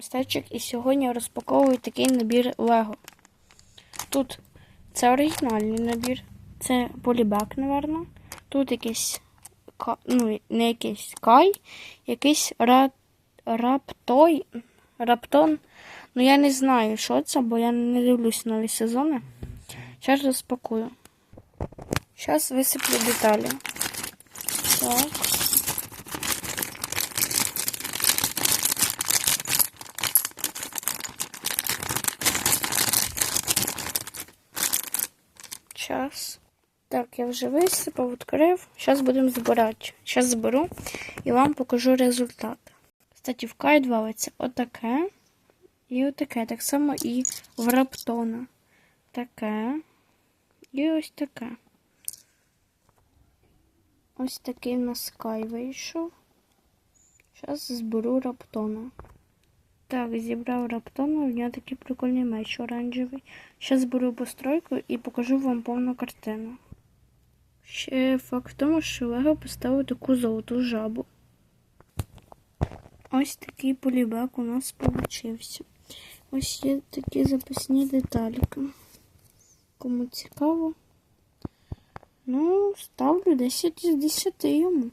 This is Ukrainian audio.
Стечик, і сьогодні я розпаковую такий набір Лего. Тут це оригінальний набір. Це полібек, напевно. Тут якийсь ну, не якийсь кай, якийсь ра... раптой. Раптон. Ну я не знаю, що це, бо я не дивлюсь нові сезони. Зараз розпакую. Зараз висиплю деталі. Так. Час. Так, я вже висипав, відкрив. Зараз будемо збирати. Зараз зберу і вам покажу результат. Кстати, в Кай добавиться отаке і отаке. Так само і в Раптона. Таке. І ось таке. Ось такий в нас Кай вийшов. Зараз зберу Раптона. Так, зібрав Раптона, у нього такий прикольний меч оранжевий. Зараз зберу постройку і покажу вам повну картину. Ще факт в тому, що Лего поставив таку золоту жабу. Ось такий полібек у нас получився. Ось є такі запасні детальки. Кому цікаво, ну, ставлю 10 із 10 йому.